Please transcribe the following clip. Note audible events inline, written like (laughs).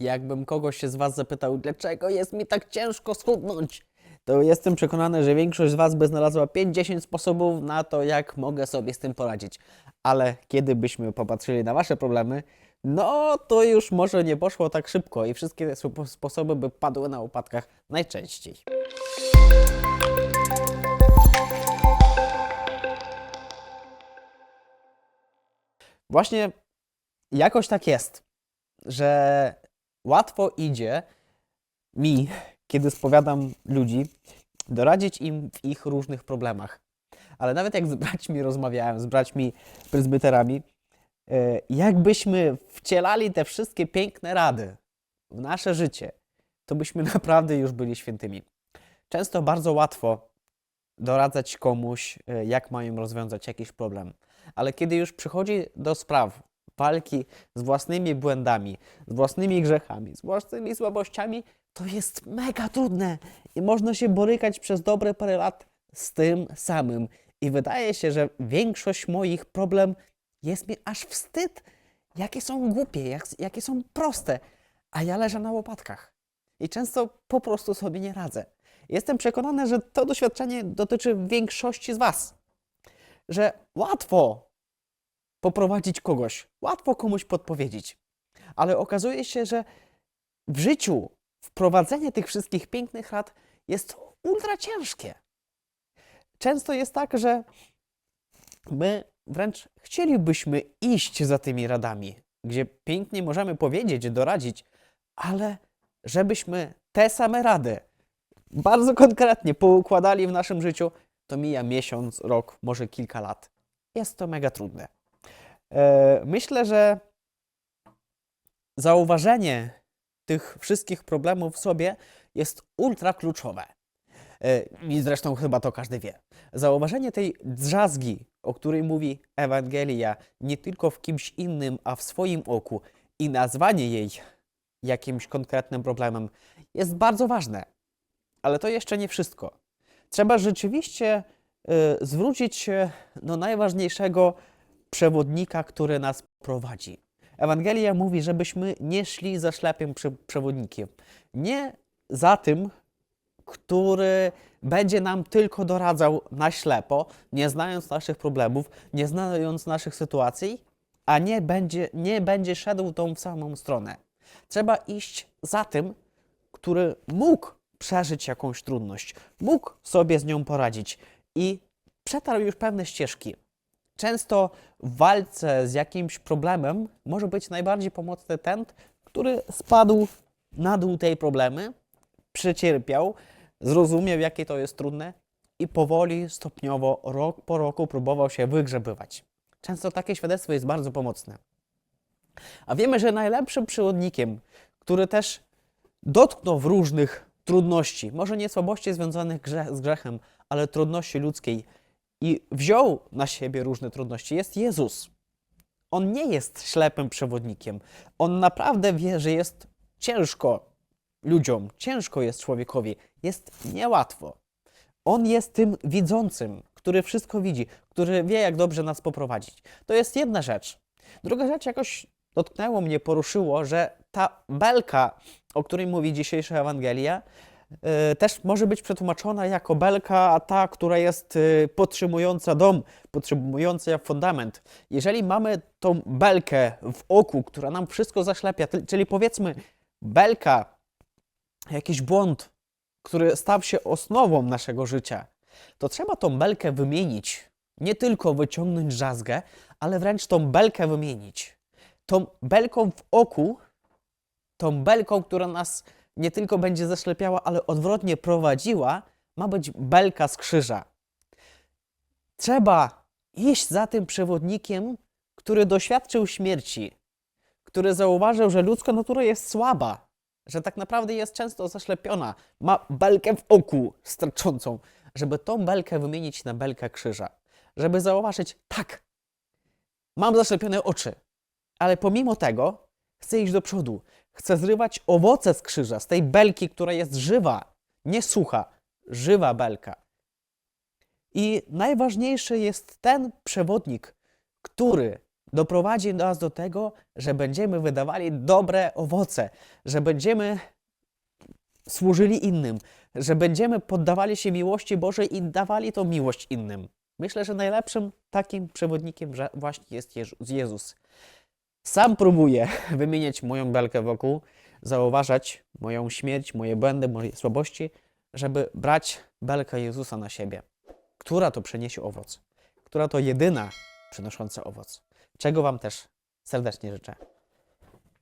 Jakbym kogoś z Was zapytał, dlaczego jest mi tak ciężko schudnąć, to jestem przekonany, że większość z Was by znalazła 5-10 sposobów na to, jak mogę sobie z tym poradzić. Ale kiedy byśmy popatrzyli na Wasze problemy, no to już może nie poszło tak szybko i wszystkie te spo- sposoby by padły na upadkach najczęściej. Właśnie jakoś tak jest, że łatwo idzie mi, kiedy spowiadam ludzi, doradzić im w ich różnych problemach. Ale nawet jak z braćmi rozmawiałem, z braćmi prezbyterami, e, jakbyśmy wcielali te wszystkie piękne rady w nasze życie, to byśmy (laughs) naprawdę już byli świętymi. Często bardzo łatwo doradzać komuś, e, jak mają rozwiązać jakiś problem. Ale kiedy już przychodzi do spraw walki z własnymi błędami, z własnymi grzechami, z własnymi słabościami, to jest mega trudne i można się borykać przez dobre parę lat z tym samym. I wydaje się, że większość moich problem jest mi aż wstyd, jakie są głupie, jak, jakie są proste, a ja leżę na łopatkach. I często po prostu sobie nie radzę. Jestem przekonany, że to doświadczenie dotyczy większości z Was. Że łatwo poprowadzić kogoś, łatwo komuś podpowiedzieć, ale okazuje się, że w życiu wprowadzenie tych wszystkich pięknych rad jest ultra ciężkie. Często jest tak, że my wręcz chcielibyśmy iść za tymi radami, gdzie pięknie możemy powiedzieć, doradzić, ale żebyśmy te same rady bardzo konkretnie poukładali w naszym życiu, to mija miesiąc, rok, może kilka lat. Jest to mega trudne. E, Myślę, że zauważenie tych wszystkich problemów w sobie jest ultra kluczowe. E, I zresztą chyba to każdy wie. Zauważenie tej drzazgi, o której mówi Ewangelia, nie tylko w kimś innym, a w swoim oku, i nazwanie jej jakimś konkretnym problemem jest bardzo ważne. Ale to jeszcze nie wszystko. Trzeba rzeczywiście y, zwrócić się do najważniejszego przewodnika, który nas prowadzi. Ewangelia mówi, żebyśmy nie szli za ślepym prze- przewodnikiem. Nie za tym, który będzie nam tylko doradzał na ślepo, nie znając naszych problemów, nie znając naszych sytuacji, a nie będzie, nie będzie szedł tą samą stronę. Trzeba iść za tym, który mógł przeżyć jakąś trudność, mógł sobie z nią poradzić i przetarł już pewne ścieżki. Często w walce z jakimś problemem może być najbardziej pomocny ten, który spadł na dół tej problemy, przecierpiał, zrozumiał, jakie to jest trudne i powoli, stopniowo, rok po roku próbował się wygrzebywać. Często takie świadectwo jest bardzo pomocne. A wiemy, że najlepszym przewodnikiem, który też dotknął w różnych trudności, może nie słabości związanych grze, z grzechem, ale trudności ludzkiej i wziął na siebie różne trudności, jest Jezus. On nie jest ślepym przewodnikiem. On naprawdę wie, że jest ciężko ludziom, ciężko jest człowiekowi, jest niełatwo. On jest tym widzącym, który wszystko widzi, który wie, jak dobrze nas poprowadzić. To jest jedna rzecz. Druga rzecz jakoś dotknęło mnie, poruszyło, że ta belka, o której mówi dzisiejsza Ewangelia, też może być przetłumaczona jako belka ta, która jest y, podtrzymująca dom, podtrzymująca fundament. Jeżeli mamy tą belkę w oku, która nam wszystko zaślepia, czyli powiedzmy belka, jakiś błąd, który stał się osnową naszego życia, to trzeba tą belkę wymienić. Nie tylko wyciągnąć drzazgę, ale wręcz tą belkę wymienić. Tą belką w oku, tą belką, która nas nie tylko będzie zaślepiała, ale odwrotnie prowadziła, ma być belka z krzyża. Trzeba iść za tym przewodnikiem, który doświadczył śmierci, który zauważył, że ludzka natura jest słaba, że tak naprawdę jest często zaślepiona, ma belkę w oku straczącą, żeby tą belkę wymienić na belkę krzyża, żeby zauważyć, tak, mam zaślepione oczy, ale pomimo tego chcę iść do przodu, chcę zrywać owoce z krzyża, z tej belki, która jest żywa, nie sucha, żywa belka. I najważniejszy jest ten przewodnik, który doprowadzi nas do tego, że będziemy wydawali dobre owoce, że będziemy służyli innym, że będziemy poddawali się miłości Bożej i dawali tą miłość innym. Myślę, że najlepszym takim przewodnikiem właśnie jest Jezu- Jezus. Sam próbuję (laughs) wymieniać moją belkę wokół, zauważać moją śmierć, moje błędy, moje słabości, żeby brać belkę Jezusa na siebie, która to przyniesie owoc, która to jedyna przynosząca owoc. Czego Wam też serdecznie życzę.